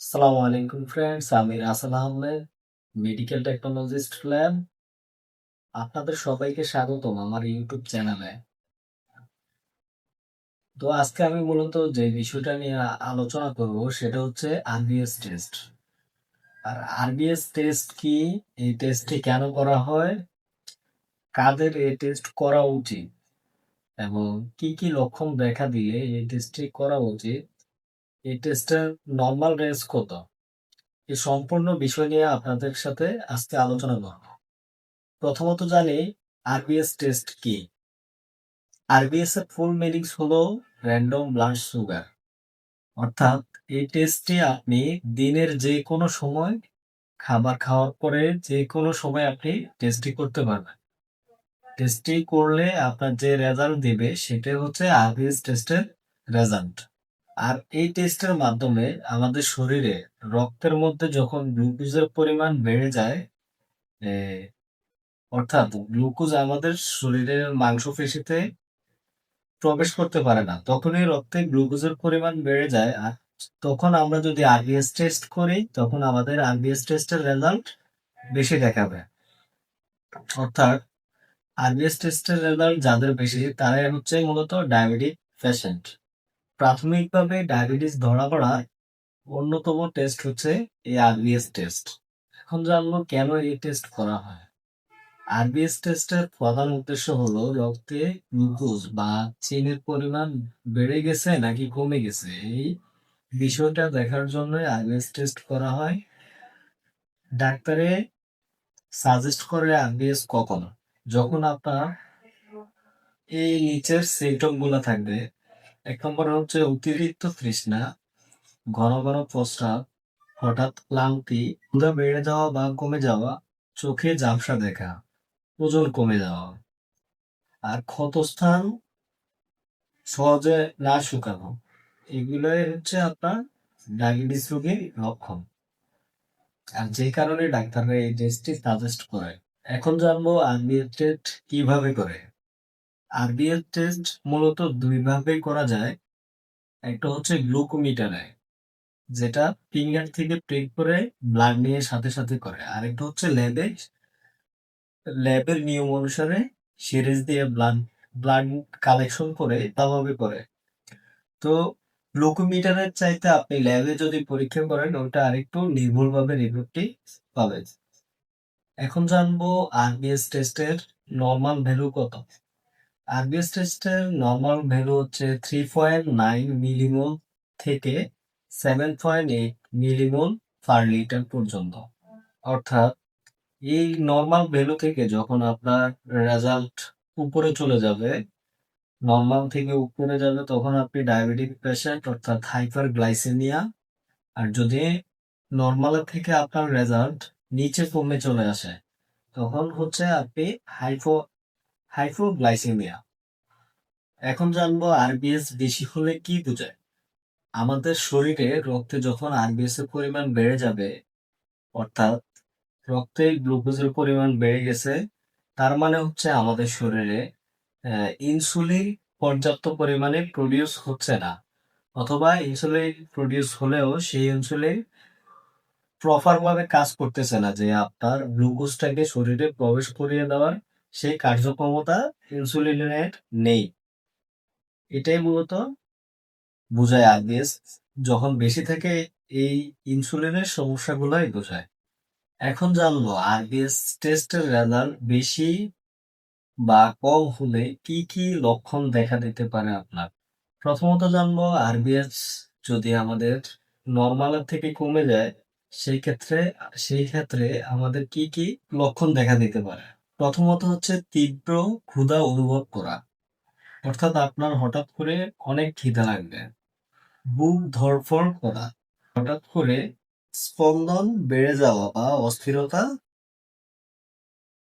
আসসালামু আলাইকুম ফ্রেন্ডস আমি Rasel Ahmed medical technologist lab আপনাদের সবাইকে স্বাগতম আমার ইউটিউব চ্যানেলে। তো আজকে আমি মূলত যে বিষয়টা নিয়ে আলোচনা করব সেটা হচ্ছে আরবিএস টেস্ট আর আরবিএস টেস্ট কি, এই টেস্টটি কেন করা হয়, কাদের এই টেস্ট করা উচিত, এবং কি কি লক্ষণ দেখা দিলে এই টেস্টটি করা উচিত এই টেস্টের নর্মাল রেঞ্জ কত? এই সম্পূর্ণ বিষয় নিয়ে আপনাদের সাথে আজকে আলোচনা করব। প্রথমত জানি আরবিএস টেস্ট কি? আরবিএস এর ফুল মিনিংস হলো র্যান্ডম ব্লাড সুগার অর্থাৎ এই টেস্টটি আপনি দিনের যে কোনো সময় খাবার খাওয়ার পরে যে কোনো সময় আপনি টেস্টটি করতে পারবেন। টেস্টটি করলে আপনার যে রেজাল্ট দিবে সেটা হচ্ছে আরবিএস টেস্টের রেজাল্ট আর এই টেস্টের মাধ্যমে আমাদের শরীরে রক্তের মধ্যে যখন গ্লুকোজের পরিমাণ বেড়ে যায় অর্থাৎ গ্লুকোজ আমাদের শরীরের মাংসপেশিতে প্রবেশ করতে পারে না, তখনই রক্তে গ্লুকোজের পরিমাণ বেড়ে যায়। আর তখন আমরা যদি আরবিএস টেস্ট করি, তখন আমাদের আরবিএস টেস্টের রেজাল্ট বেশি দেখাবে। অর্থাৎ আরবিএস টেস্টের রেজাল্ট যাদের বেশি, তারাই হচ্ছে মূলত ডায়াবেটিক পেশেন্ট প্রাথমিকভাবে ডায়াবেটিস ধরা পড়ার অন্যতম টেস্ট হচ্ছে এই আরবিএস টেস্ট এখন জানব কেন এই টেস্ট করা হয়। আরবিএস টেস্টের প্রধান উদ্দেশ্য হলো, রক্তে গ্লুকোজ বা চিনির পরিমাণ বেড়ে গেছে নাকি কমে গেছে? এই বিষয়টা দেখার জন্য আরবিএস টেস্ট করা হয়। ডাক্তারে সাজেস্ট করে আরবিএস কখন, যখন আপনার এই নিচের সিমটমগুলো থাকবে। এক নম্বর হচ্ছে অতিরিক্ত তৃষ্ণা, ঘন ঘন প্রস্রাব, হঠাৎ ক্লান্তি, ক্ষুধা বেড়ে যাওয়া বা কমে যাওয়া, চোখে ঝাপসা দেখা, ওজন কমে যাওয়া। আর ক্ষতস্থান সহজে না শুকানো, এগুলোই হচ্ছে আপনার ডায়াবেটিস রোগীর লক্ষণ। আর যে কারণে ডাক্তাররা এই টেস্টটি সাজেস্ট করে। এখন জানব আরবিএস টেস্ট কীভাবে করে। আরবিএস টেস্ট মূলত দুই ভাবে করা যায়। একটা হচ্ছে গ্লুকোমিটারে, যেটা ফিঙ্গার থেকে প্রিক করে ব্লাড নিয়ে সাথে সাথে করে। আরেকটা হচ্ছে ল্যাবে ল্যাবের নিয়ম অনুসারে সিরিজ দিয়ে ব্লাড ব্লাড কালেকশন করে তাভাবে করে। তো গ্লুকোমিটারের চাইতে আপনি ল্যাবে যদি পরীক্ষা করেন ওটা আরেকটু নির্ভুলভাবে রিপোর্টটি পাবেন। এখন জানব আরবিএস টেস্টের নর্মাল ভ্যালু কত? আরবিএস টেস্টের নর্মাল ভ্যালু হচ্ছে থ্রি পয়েন্ট নাইন মিলিমোল থেকে seven point eight millimole per litre পর্যন্ত। অর্থাৎ এই নর্মাল ভ্যালু থেকে যখন আপনার রেজাল্ট উপরে চলে যাবে নর্মাল থেকে উপরে যাবে, তখন আপনি ডায়াবেটিক পেশেন্ট অর্থাৎ হাইপার গ্লাইসেমিয়া আর যদি নর্মালের থেকে আপনার রেজাল্ট নিচে কমে চলে আসে, তখন হচ্ছে আপনি হাইপো হাইপোগ্লাইসেমিয়া। এখন জানব আরবিএস বেশি হলে কি বোঝায়? আমাদের শরীরে রক্তে যখন আরবিএস এর পরিমাণ বেড়ে যাবে, অর্থাৎ রক্তে গ্লুকোজের পরিমাণ বেড়ে গেছে, তার মানে হচ্ছে আমাদের শরীরে ইনসুলিন পর্যাপ্ত পরিমাণে প্রডিউস হচ্ছে না, অথবা ইনসুলিন প্রডিউস হলেও সেই ইনসুলিন প্রপার ভাবে কাজ করতেছে না, যে আপনার গ্লুকোজটাকে শরীরে প্রবেশ করিয়ে দেওয়ার সেই কার্যক্ষমতা ইনসুলিনের নেই। এটাই মূলত বোঝায় আরবিএস, যখন বেশি থাকে এই ইনসুলিনের সমস্যাগুলোই বোঝায়। এখন জানলো আরবিএস টেস্টের রেজাল্ট বেশি বা কম হলে কি কি লক্ষণ দেখা দিতে পারে আপনার? প্রথমত জানব আরবিএস যদি আমাদের নর্মালের থেকে কমে যায়, সেই ক্ষেত্রে সেই ক্ষেত্রে আমাদের কি কি লক্ষণ দেখা দিতে পারে? প্রথমত হচ্ছে তীব্র ক্ষুধা অনুভব করা। অর্থাৎ আপনার হঠাৎ করে অনেক খিদা লাগবে। বুক ধড়ফড় করা। হঠাৎ করে স্পন্দন বেড়ে যাওয়া বা অস্থিরতা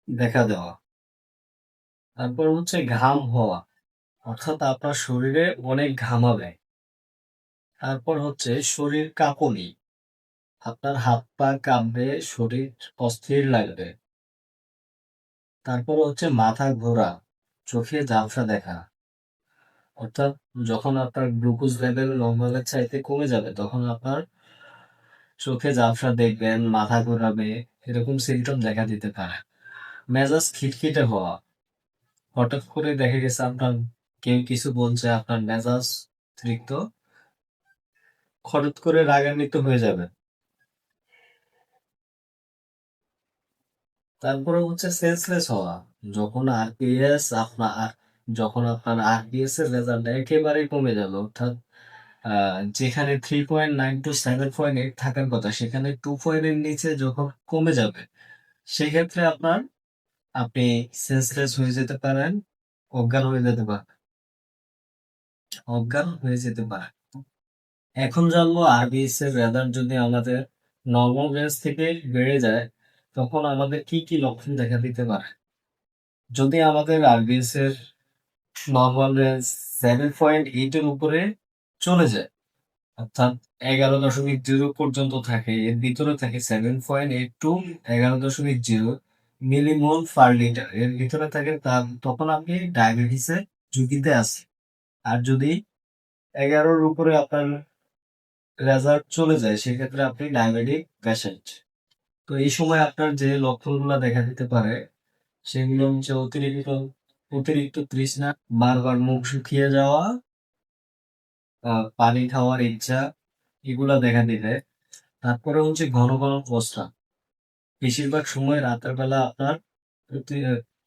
দেখা দেওয়া। তারপর হচ্ছে ঘাম হওয়া। অর্থাৎ আপনার শরীরে অনেক ঘামাবে তারপর হচ্ছে শরীর কাঁপুনি। আপনার হাত পা কাঁপবে, শরীর অস্থির লাগবে। তারপর হচ্ছে মাথা ঘোরা, চোখে ঝাপসা দেখা। অর্থাৎ যখন আপনার গ্লুকোজ লেভেল নর্মালের চাইতে কমে যাবে, তখন আপনার চোখে ঝাপসা দেখবেন, মাথা ঘোরাবে, এরকম সিমটম দেখা দিতে পারে। মেজাজ খিটখিটে হওয়া। হঠাৎ করে দেখা গেছে আপনার কেউ কিছু বলছে, আপনার মেজাজ অতিরিক্ত হঠাৎ করে রাগান্বিত হয়ে যাবে তারপরে হচ্ছে সেন্সলেস হওয়া। যখন আরপিএস আপনার যখন আপনার আরপিএস এর রেজাল্ট একেবারে কমে যাবে অর্থাৎ যেখানে three point nine to seven point eight থাকার কথা, সেখানে টু পয়েন্টের নিচে যখন কমে যাবে, সেক্ষেত্রে আপনার, আপনি সেন্সলেস হয়ে যেতে পারেন, অজ্ঞান হয়ে যেতে পারেন। অজ্ঞান হয়ে যেতে পারে এখন জানব আরবিএস এর রেজাল্ট যদি আমাদের নর্মাল রেঞ্জ থেকে বেড়ে যায় তখন আমাদের কি কি লক্ষণ দেখা দিতে পারে? যদি আমাদের আরবিএস এর normal range seven point eight এর উপরে চলে যায়, অর্থাৎ এগারো দশমিক জিরো পর্যন্ত থাকে, এর ভিতরে থাকে সেভেন পয়েন্ট এইট টু এগারো দশমিক জিরো মিলিমোল পার লিটার এর ভিতরে থাকে তার, তখন আপনি ডায়াবেটিসের ঝুঁকিতে আছে আর যদি এগারোর উপরে আপনার রেজাল্ট চলে যায়, সেক্ষেত্রে আপনি ডায়াবেটিক পেশেন্ট তো এই সময় আপনার যে লক্ষণগুলো দেখা দিতে পারে, সেগুলো হচ্ছে অতিরিক্ত অতিরিক্ত তৃষ্ণা, বারবার মুখ শুকিয়ে যাওয়া পানি খাওয়ার ইচ্ছা, এগুলা দেখা দিবে। তারপরে হচ্ছে ঘন ঘন প্রস্রাব বেশিরভাগ সময় রাতের বেলা আপনার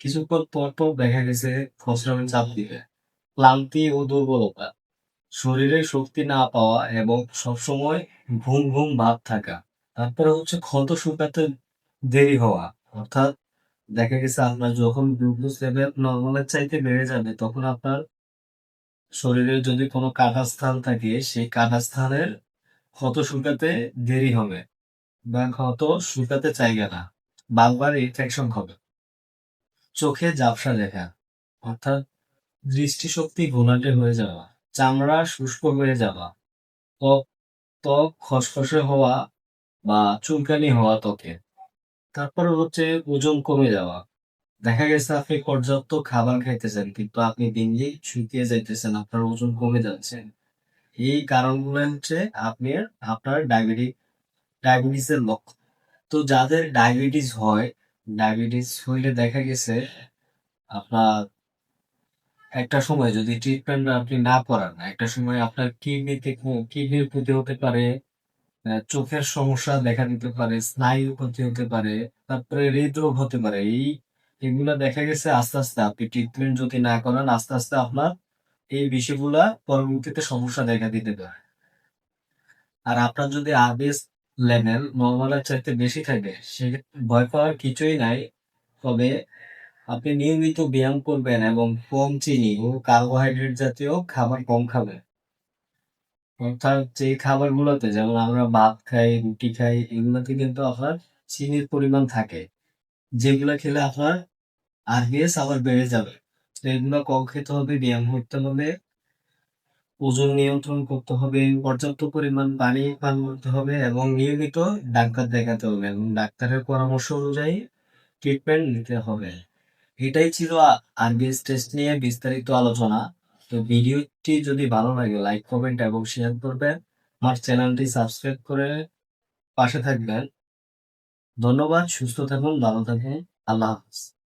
কিছুক্ষণ পর পর দেখা গেছে প্রস্রাবের চাপ দিবে। ক্লান্তি ও দুর্বলতা। শরীরে শক্তি না পাওয়া এবং সবসময় ঘুম ঘুম ভাব থাকা। তারপরে হচ্ছে ক্ষত শুকাতে দেরি হওয়া। অর্থাৎ দেখা গেছে আপনার যখন গ্লুকোজ লেভেল নর্মালের চাইতে বেড়ে যাবে, তখন আপনার শরীরে যদি কোনো কাটা স্থান থাকে, সেই কাটা স্থানের ক্ষত শুকাতে দেরি হবে বা ক্ষত শুকাতে চাইবে না। বারবার ইনফেকশন হবে। চোখে ঝাপসা দেখা, অর্থাৎ দৃষ্টিশক্তি ঘোলাটে হয়ে যাওয়া, চামড়া শুষ্ক হয়ে যাওয়া, ত্বক ত্বক খসখসে হওয়া বা চুলকানি হওয়া ত্বকে। তারপর হচ্ছে ওজন কমে যাওয়া। দেখা গেছে আপনি পর্যাপ্ত খাবার খাইতেছেন, কিন্তু আপনি দিন দিন শুকিয়ে যাইতেছেন, আপনার ওজন কমে যাচ্ছে। এই কারণগুলো হচ্ছে আপনি আপনার ডায়াবেটিস ডায়াবেটিসের লক্ষণ। তো যাদের ডায়াবেটিস হয়, ডায়াবেটিস হইলে দেখা গেছে আপনার একটা সময় যদি ট্রিটমেন্ট আপনি না করান, একটা সময় আপনার কিডনিতে কিডনির ক্ষতি হতে পারে চোখের সমস্যা দেখা দিতে পারে স্নায়ু ক্ষতি হতে পারে, তারপরে হৃদরোগ হতে পারে। এই এগুলা দেখা গেছে আস্তে আস্তে। আপনি ট্রিটমেন্ট যদি না করেন, আস্তে আস্তে আপনার এই বিষয়গুলা পরবর্তীতে সমস্যা দেখা দিতে পারে। আর আপনার যদি আরবিএস লেভেল নর্মালের চাইতে বেশি থাকে সেক্ষেত্রে ভয় পাওয়ার কিছুই নাই। তবে আপনি নিয়মিত ব্যায়াম করবেন এবং কম চিনি ও কার্বোহাইড্রেট জাতীয় খাবার কম খাবেন। অর্থাৎ যে খাবারগুলোতে যেমন আমরা ভাত খাই, রুটি খাই, এগুলোতে কিন্তু আপনার চিনির পরিমাণ থাকে। যেগুলো খেলে আপনার আরবিএস আবার বেড়ে যাবে। তো এগুলো কম খেতে হবে, ব্যায়াম করতে হবে, ওজন নিয়ন্ত্রণ করতে হবে, পর্যাপ্ত পরিমাণ পানি পান করতে হবে এবং নিয়মিত ডাক্তার দেখাতে হবে এবং ডাক্তারের পরামর্শ অনুযায়ী ট্রিটমেন্ট নিতে হবে। এটাই ছিল আরবিএস টেস্ট নিয়ে বিস্তারিত আলোচনা। তো ভিডিওটি যদি ভালো লাগে লাইক কমেন্ট এবং শেয়ার করবেন। আমার চ্যানেলটি সাবস্ক্রাইব করে পাশে থাকবেন। ধন্যবাদ, সুস্থ থাকুন, ভালো থাকুন। আল্লাহ হাফিজ।